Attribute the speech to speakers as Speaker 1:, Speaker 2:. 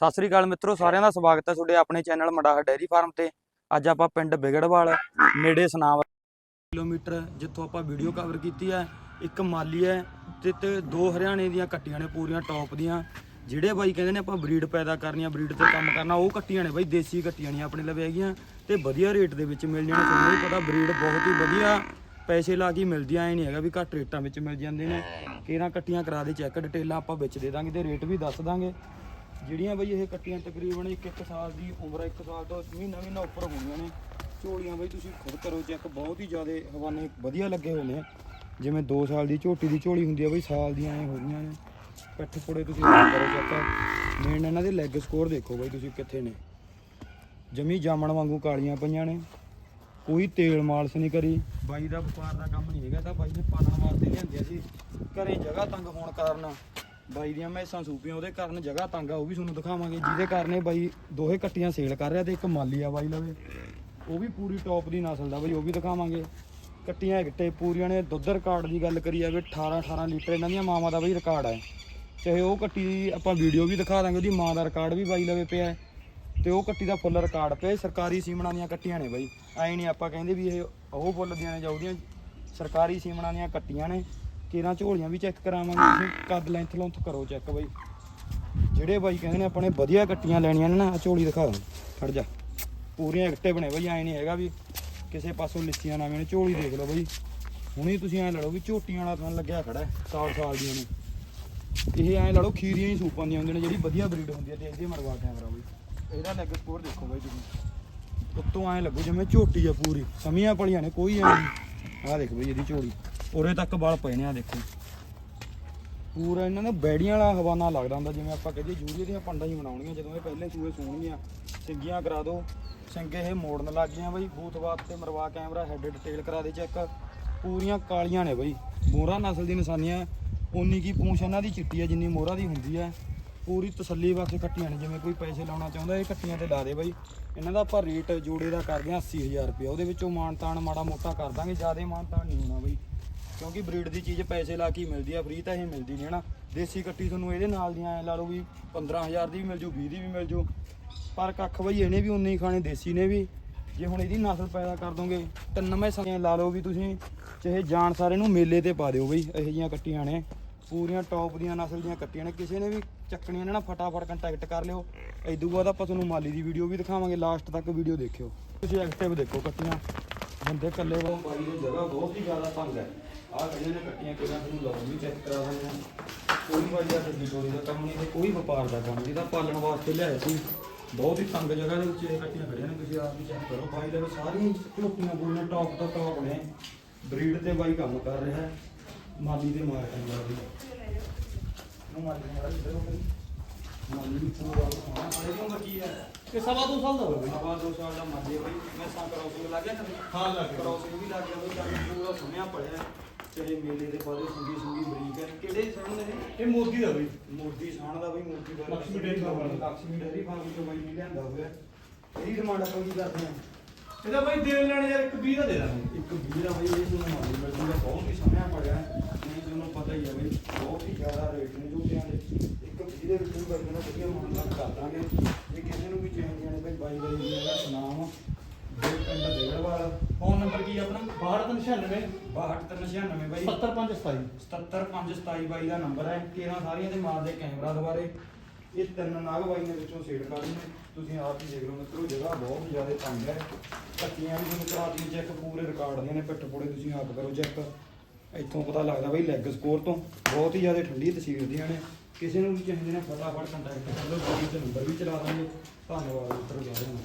Speaker 1: ਸਤਿ ਸ੍ਰੀ ਅਕਾਲ ਮਿੱਤਰੋ, ਸਾਰਿਆਂ ਦਾ ਸਵਾਗਤ ਹੈ ਤੁਹਾਡੇ ਆਪਣੇ ਚੈਨਲ ਮਡਾਹ ਡੈਰੀ ਫਾਰਮ ਤੇ। ਅੱਜ ਆਪਾਂ ਪਿੰਡ ਬਿਗੜਵਾਲ ਨੇੜੇ ਸੁਨਾਮ ਕਿਲੋਮੀਟਰ, ਜਿੱਥੋਂ ਆਪਾਂ ਵੀਡੀਓ ਕਵਰ ਕੀਤੀ ਹੈ। ਇੱਕ ਮਾਲੀ ਹੈ ਤੇ ਤੇ ਦੋ ਹਰਿਆਣੇ ਦੀਆਂ ਕੱਟੀਆਂ ਨੇ ਪੂਰੀਆਂ, ਟੌਪ ਦੀਆਂ। ਜਿਹੜੇ ਬਾਈ ਕਹਿੰਦੇ ਨੇ ਆਪਾਂ ਬਰੀਡ ਪੈਦਾ ਕਰਨੀ ਆ, ਬਰੀਡ ਤੇ ਕੰਮ ਕਰਨਾ, ਉਹ ਕੱਟੀਆਂ ਨੇ ਬਾਈ, ਦੇਸੀ ਕੱਟੀਆਂ ਨਹੀਂ ਆਪਣੇ ਲਵੇ ਹੈਗੀਆਂ। ਤੇ ਵਧੀਆ ਰੇਟ ਦੇ ਵਿੱਚ ਮਿਲ ਜਾਣੇ ਤੁਹਾਨੂੰ ਵੀ ਪਤਾ ਬਰੀਡ ਬਹੁਤ ਹੀ ਵਧੀਆ ਪੈਸੇ ਲਾ ਕੇ ਮਿਲਦੀਆਂ, ਐ ਨਹੀਂ ਹੈਗਾ ਵੀ ਘੱਟ ਰੇਟਾਂ ਵਿੱਚ ਮਿਲ ਜਾਂਦੇ ਨੇ। ਕਿਹੜਾ ਕੱਟੀਆਂ ਕਰਾ ਦੇ, ਚੈੱਕ ਡਿਟੇਲਾਂ ਆਪਾਂ ਵਿੱਚ ਦੇ ਦਾਂਗੇ ਤੇ ਰੇਟ ਵੀ ਦੱਸ ਦਾਂਗੇ। ਜਿਹੜੀਆਂ ਬਈ ਇਹ ਕੱਟੀਆਂ ਤਕਰੀਬਨ 1-1 ਸਾਲ ਦੀ ਉਮਰ 1 ਸਾਲ ਤੋਂ ਮਹੀਨਾ ਮਹੀਨਾ ਉੱਪਰ ਹੋਣੀਆਂ ਨੇ। ਝੋਲੀਆਂ ਬਈ ਤੁਸੀਂ ਖੁਦ ਕਰੋ ਚੈੱਕ ਬਹੁਤ ਹੀ ਜ਼ਿਆਦਾ ਹਵਾਨੇ ਵਧੀਆ ਲੱਗੇ ਹੋਏ ਨੇ। ਜਿਵੇਂ 2 ਸਾਲ ਦੀ ਝੋਟੀ ਦੀ ਝੋਲੀ ਹੁੰਦੀ ਆ ਬਈ, ਸਾਲ ਦੀਆਂ ਐ ਹੋ ਰਹੀਆਂ ਨੇ। ਪਿੱਠ ਪੁੜੇ ਤੁਸੀਂ ਕਰੋ ਚੈੱਕ ਮੇਨ ਇਹਨਾਂ ਦੇ ਲੈਗ ਸਕੋਰ ਦੇਖੋ ਬਈ ਤੁਸੀਂ ਕਿੱਥੇ ਨੇ। ਜਮੀ ਜਾਮਣ ਵਾਂਗੂ ਕਾਲੀਆਂ ਪਈਆਂ ਨੇ। ਕੋਈ ਤੇਲ ਮਾਲਸ਼ ਨਹੀਂ ਕਰੀ। ਬਾਈ ਦਾ ਵਪਾਰ ਦਾ ਕੰਮ ਨਹੀਂ ਹੈਗਾ, ਤਾਂ ਬਾਈ ਨੇ ਪਾਲਣ ਵਾਸਤੇ ਲਿਆਂਦੇ ਸੀ ਘਰੇ ਜਗ੍ਹਾ ਤੰਗ ਹੋਣ ਕਾਰਨ ਬਾਈ ਦੀਆਂ ਮੈਸਾਂ ਸੂਪੀਆਂ, ਉਹਦੇ ਕਾਰਨ ਜਗ੍ਹਾ ਤੰਗ ਆ, ਉਹ ਵੀ ਤੁਹਾਨੂੰ ਦਿਖਾਵਾਂਗੇ। ਜਿਹਦੇ ਕਾਰਨ ਇਹ ਬਾਈ ਦੋਹੇ ਕੱਟੀਆਂ ਸੇਲ ਕਰ ਰਿਹਾ ਤੇ ਇੱਕ ਮਾਲੀ ਆ ਬਾਈ ਲਵੇ। ਉਹ ਵੀ ਪੂਰੀ ਟੌਪ ਦੀ ਨਸਲ ਦਾ ਬਾਈ, ਉਹ ਵੀ ਦਿਖਾਵਾਂਗੇ। ਕੱਟੀਆਂ ਗਿੱਟੇ ਪੂਰੀਆਂ ਨੇ, ਦੁੱਧ ਰਿਕਾਰਡ ਦੀ ਗੱਲ ਕਰੀ ਜਾਵੇ 18 18 ਲੀਟਰ ਇਹਨਾਂ ਦੀਆਂ ਮਾਵਾਂ ਦਾ ਬਾਈ ਰਿਕਾਰਡ ਹੈ ਚਾਹੇ ਉਹ ਕੱਟੀ ਆਪਾਂ ਵੀਡੀਓ ਵੀ ਦਿਖਾ ਦਾਂਗੇ, ਉਹਦੀ ਮਾਂ ਦਾ ਰਿਕਾਰਡ ਵੀ ਬਾਈ ਲਵੇ ਪਿਆ। ਹੈ ਤੇ ਉਹ ਕੱਟੀ ਦਾ ਫੁੱਲ ਰਿਕਾਰਡ ਪਿਆ ਸਰਕਾਰੀ ਸੀਮਣਾ ਦੀਆਂ ਕੱਟੀਆਂ ਨੇ ਬਾਈ। ਐਂ ਨਹੀਂ ਆਪਾਂ ਕਹਿੰਦੇ ਵੀ ਇਹ ਉਹ ਫੁੱਲ ਦੀਆਂ ਨੇ ਜਾਂ ਸਰਕਾਰੀ ਸੀਮਣਾ ਦੀਆਂ ਕੱਟੀਆਂ ਨੇ। ਕਿਰਾਂ ਝੋਲੀਆਂ ਵੀ ਚੈੱਕ ਕਰਾਵਾਂਗੇ ਤੁਸੀਂ ਕੱਦ ਲੈਂਥ ਲੌਂਥ ਕਰੋ ਚੈੱਕ ਬਾਈ। ਜਿਹੜੇ ਬਾਈ ਕਹਿੰਦੇ ਨੇ ਆਪਣੇ ਵਧੀਆ ਕੱਟੀਆਂ ਲੈਣੀਆਂ ਨੇ ਨਾ ਆਹ ਝੋਲੀ ਦਿਖਾ ਦੋ ਖੜ ਜਾ। ਪੂਰੀਆਂ ਐਕਟਿਵ ਨੇ ਬਾਈ ਐਂ ਨਹੀਂ ਹੈਗਾ ਵੀ ਕਿਸੇ ਪਾਸੋਂ ਲਿੱਚੀਆਂ ਨਾ ਨੇ ਝੋਲੀ ਦੇਖ ਲਓ ਬਾਈ। ਹੁਣੇ ਤੁਸੀਂ ਐਂ ਲੜੋ ਵੀ ਝੋਟੀਆਂ ਵਾਲਾ ਥਣ ਲੱਗਿਆ ਖੜਾ ਹੈ, ਸਾਲ ਸਾਲ ਦੀਆਂ ਨੇ। ਇਹ ਐਂ ਲੜੋ ਖੀਰੀਆਂ ਹੀ ਸੂਪਾਂ ਦੀਆਂ ਹੁੰਦੀਆਂ ਨੇ ਜਿਹੜੀ ਵਧੀਆ ਬਰੀਡ ਹੁੰਦੀ ਹੈ ਤੇ ਇਹਦੇ ਮਰਵਾ ਕੈਮਰਾ ਬਾਈ। ਇਹਦਾ ਲੈਗ ਸਕੋਰ ਦੇਖੋ ਬਾਈ ਤੁਸੀਂ। ਉੱਤੋਂ ਐਂ ਲੱਗੂ ਜਿਵੇਂ ਝੋਟੀ ਆ ਪੂਰੀ ਸਮੀਆਂ ਪਲੀਆਂ ਨੇ ਕੋਈ ਐ ਨਹੀਂ ਆਹ ਦੇਖ ਬਈ ਇਹਦੀ ਝੋਲੀ। ਉਰੇ ਤੱਕ ਵਾਲ ਪਏ ਨੇ ਆ ਦੇਖੋ। ਪੂਰਾ ਇਹਨਾਂ ਦਾ ਬੈੜੀਆਂ ਵਾਲਾ ਹਵਾਨਾ ਲੱਗਦਾ ਹੁੰਦਾ, ਜਿਵੇਂ ਆਪਾਂ ਕਹਦੇ ਯੂਰੀਆ ਦੀਆਂ ਪੰਡਾਂ ਹੀ ਬਣਾਉਣੀਆਂ, ਜਦੋਂ ਇਹ ਪਹਿਲੇ ਸੂਏ ਸੂਣਗੀਆਂ ਸਿੰਗੀਆਂ ਕਰਾ ਦਿਓ ਸਿੰਗੇ ਇਹ ਮੋੜਨ ਲੱਗ ਗਈਆਂ ਬਈ, ਬੂਥ ਬਾਤ ਤੇ ਮਰਵਾ ਕੈਮਰਾ ਹੈਡ ਡਿਟੇਲ ਕਰਾ ਦੇ ਚੈੱਕ ਪੂਰੀਆਂ ਕਾਲੀਆਂ ਨੇ ਬਈ। ਮੋਹਰਾ ਨਸਲ ਦੀ ਨਿਸ਼ਾਨੀਆਂ ਉਨੀ ਕੀ ਪੂੰਛ ਇਹਨਾਂ ਦੀ ਚਿੱਟੀ ਹੈ ਜਿੰਨੀ ਮੋਹਰਾ ਦੀ ਹੁੰਦੀ ਹੈ ਪੂਰੀ ਤਸੱਲੀ ਵਾਸਤੇ ਕੱਟੀਆਂ ਨੇ, ਜਿਵੇਂ ਕੋਈ ਪੈਸੇ ਲਾਉਣਾ ਚਾਹੁੰਦਾ, ਇਹ ਕੱਟੀਆਂ ਤੇ ਲਾ ਦੇ ਬਾਈ। ਇਹਨਾਂ ਦਾ ਆਪਾਂ ਰੇਟ ਜੋੜੇ ਦਾ ਕਰਦੇ ਹਾਂ 80000 ਰੁਪਏ ਉਹਦੇ ਵਿੱਚੋਂ ਮਾਨਤਾਨ ਮਾੜਾ ਮੋਟਾ ਕਰ ਦਾਂਗੇ, ਜਿਆਦੇ ਮਾਨਤਾਨ ਨਹੀਂ ਹੋਣਾ ਬਾਈ। ਕਿਉਂਕਿ ਬਰੀਡ ਦੀ ਚੀਜ਼ ਪੈਸੇ ਲਾ ਕੇ ਹੀ ਮਿਲਦੀ ਆ ਫ੍ਰੀ ਤਾਂ ਇਹ ਮਿਲਦੀ ਨਹੀਂ ਹਨਾ ਦੇਸੀ ਕੱਟੀ ਤੁਹਾਨੂੰ ਇਹਦੇ ਨਾਲ ਦੀਆਂ ਐ ਲਾ ਲਓ ਵੀ 15000 ਦੀ ਵੀ ਮਿਲ ਜੂ 20 ਦੀ ਵੀ ਮਿਲ ਜੂ। ਪਰ ਕੱਖ ਬਈ ਇਹਨੇ ਵੀ ਉਨੇ ਹੀ ਖਾਣੇ, ਦੇਸੀ ਨੇ ਵੀ। ਜੇ ਹੁਣ ਇਹਦੀ ਨਸਲ ਪੈਦਾ ਕਰ ਦੋਗੇ ਤਿੰਨ ਸਮੇਂ ਲਾ ਲਓ ਵੀ ਤੁਸੀਂ, ਚਾਹੇ ਜਾਣ ਸਾਰੇ ਨੂੰ ਮੇਲੇ ਤੇ ਪਾ ਦਿਓ ਬਈ, ਇਹੋ ਜਿਹੀਆਂ ਕੱਟੀਆਂ ਨੇ। ਪੂਰੀਆਂ ਟੌਪ ਦੀਆਂ ਨਸਲ ਦੀਆਂ ਕੱਟੀਆਂ ਨੇ। ਕਿਸੇ ਨੇ ਵੀ ਚੱਕਣੀਆਂ ਨੇ ਨਾ, ਫਟਾਫਟ ਕੰਟੈਕਟ ਕਰ ਲਿਓ। ਇਦੋਂ ਬਾਅਦ ਆਪਾਂ ਤੁਹਾਨੂੰ ਮਾਲੀ ਦੀ ਵੀਡੀਓ ਵੀ ਦਿਖਾਵਾਂਗੇ ਲਾਸਟ ਤੱਕ ਵੀਡੀਓ ਦੇਖਿਓ। ਤੁਸੀਂ ਐਕਟਿਵ ਦੇਖੋ ਕੱਟੀਆਂ। ਬੰਦੇ ਇਕੱਲੇ ਵਾ। ਬਾਈ ਦੀ ਜਗ੍ਹਾ ਬਹੁਤ ਹੀ ਜ਼ਿਆਦਾ ਤੰਗ ਹੈ। ਆਹ ਕਹਿੰਦੇ ਨੇ ਕੱਟੀਆਂ ਕਿਹੜਾ ਤੁਹਾਨੂੰ ਲਓ ਵੀ ਚੈੱਕ ਕਰਾ ਦਿੰਦੇ ਆ ਕੋਈ ਬਾਈ ਦਾ ਗੱਡੀ ਚੋਰੀ ਦਾ ਕੰਮ ਨਹੀਂ ਤੇ ਕੋਈ ਵਪਾਰ ਦਾ ਕੰਮ ਨਹੀਂ। ਤਾਂ ਪਾਲਣ ਵਾਸਤੇ ਲਿਆਏ ਸੀ। ਬਹੁਤ ਹੀ ਤੰਗ ਜਗ੍ਹਾ ਦੇ ਵਿੱਚ ਇਹ ਕੱਟੀਆਂ ਖੜੀਆਂ ਨੇ। ਤੁਸੀਂ ਆਪ ਵੀ ਚੈੱਕ ਕਰੋ। ਬਾਈ ਦੇ ਸਾਰੀਆਂ ਝੋਟੀਆਂ ਪੂਰੀਆਂ ਟੌਪ ਤੋਂ ਟੌਪ ਨੇ। ਬਰੀਡ ਤੇ ਬਾਈ ਕੰਮ ਕਰ ਰਿਹਾ। ਮਾਲੀ ਦੇ ਮਾਰ ਕੰਦਾ ਵੀ ਨੂੰ। ਮਾਲੀ ਦੇ ਮਾਰ ਹੋ ਮਾਲੀ
Speaker 2: ਇਹ ਸਵਾ ਦੋ ਸਾਲ ਦਾ ਹੋਵੇ
Speaker 1: ਸਵਾ ਦੋ ਸਾਲ ਦਾ ਮਰ ਜੇ ਬਈ। ਮੈਸਾਂ ਕਰਾਉਸਿੰਗ ਲੱਗ ਗਿਆ ਕਦੇ
Speaker 2: ਹਾਂ ਲੱਗ ਗਿਆ।
Speaker 1: ਕਰਾਉਸਿੰਗ ਵੀ ਲੱਗ ਗਿਆ ਬਈ ਤਾਂ ਪੂਰਾ ਸੁਣਿਆ ਪੜਿਆ ਚਾਹੇ ਮੇਲੇ ਦੇ ਬਾਰੇ ਸੁਣੀ ਸੁਣੀ ਬਰੀਕ ਹੈ। ਕਿਹੜੇ ਸਣ ਦਾ
Speaker 2: ਇਹ? ਇਹ ਮੋਦੀ ਦਾ ਬਈ।
Speaker 1: ਮੂਰਤੀ ਸਣ ਦਾ ਬਈ ਮੂਰਤੀ ਦਾ
Speaker 2: Lakshmi dairy farm
Speaker 1: Lakshmi dairy farm ਤੋਂ ਬਈ ਨਹੀਂ ਲਿਆਂਦਾ ਹੋਇਆ। ਇਹਦੀ ਡਿਮਾਂਡ ਆਪਾਂ ਕੀ ਕਰਦੇ ਆ
Speaker 2: ਇਹਦਾ ਬਈ ਦੇ ਲੈਣ ਯਾਰ ਇੱਕ 20 ਦਾ ਦੇ ਦਾਂਗੇ।
Speaker 1: ਇੱਕ 20 ਦਾ ਬਈ ਇਹ ਤੁਹਾਨੂੰ ਮਾਰੀ ਮਿਲ ਜੂਗਾ। ਬਹੁਤ ਹੀ ਸੋਹਣਾ ਪੜਿਆ ਨਹੀਂ ਤੁਹਾਨੂੰ ਪਤਾ ਹੀ ਹੈ ਬਈ ਬਹੁਤ ਹੀ ਜ਼ਿਆਦਾ ਰੇਟ ਨੇ ਜੁੱਤਿਆਂ ਦੇ ਇੱਕ ਵੀਰ ਦੇ ਵਿੱਚ ਵੀ ਬਾਈ ਕਹਿੰਦਾ ਵਧੀਆ ਮਾਨਦਾਨ ਕਰ ਦਾਂਗੇ। ਜੇ ਕਿਸੇ ਨੂੰ ਵੀ ਚਾਹੀਦੀਆਂ ਨੇ ਬਈ ਬਾਈ ਦਾ ਜੀ ਦਾ ਸੁਨਾਮ ਦੇ ਪਿੰਡ ਦੇੜਵਾਲ ਫੋਨ ਨੰਬਰ ਕੀ ਹੈ ਆਪਣਾ?
Speaker 2: 6296
Speaker 1: 6296 ਬਾਈ।
Speaker 2: 70527
Speaker 1: 77527 ਬਾਈ ਦਾ ਨੰਬਰ ਹੈ। ਕਿਹਨਾਂ ਸਾਰੀਆਂ ਦੇ ਮਾਰ ਦੇ ਕੈਮਰਾ ਦੁਆਰੇ? ਇਹ ਤਿੰਨ ਨਾਗ ਬਾਈ ਨੇ ਵਿੱਚੋਂ ਸੇਡ ਕਰਨੇ ਤੁਸੀਂ ਆਪ ਹੀ ਦੇਖ ਲਓ ਮਿੱਤਰੋ ਜਗ੍ਹਾ ਬਹੁਤ ਜ਼ਿਆਦਾ ਤੰਗ ਹੈ। ਕੱਟੀਆਂ ਵੀ ਤੁਹਾਨੂੰ ਕਰਾਤੀ ਚੈੱਕ ਪੂਰੇ ਰਿਕਾਰਡ ਦੀਆਂ ਨੇ ਪਿੱਠ ਪੂੜੇ ਤੁਸੀਂ ਆਪ ਕਰੋ ਚੈੱਕ। ਇੱਥੋਂ ਪਤਾ ਲੱਗਦਾ ਬਈ ਲੈਗ ਸਕੋਰ ਤੋਂ। ਬਹੁਤ ਹੀ ਜ਼ਿਆਦਾ ਠੰਡੀ ਤਸਵੀਰ ਦੀਆਂ ਨੇ। ਕਿਸੇ ਨੂੰ ਵੀ ਚਾਹੀਦੇ ਨੇ ਫਟਾਫਟ ਕੰਟੈਕਟ ਕਰ ਲਓ ਗੂਗਲ ਤੇ ਨੰਬਰ ਵੀ ਚਲਾ ਦਾਂਗੇ, ਧੰਨਵਾਦ ਮਿੱਤਰੋ ਸਾਰਿਆਂ ਦਾ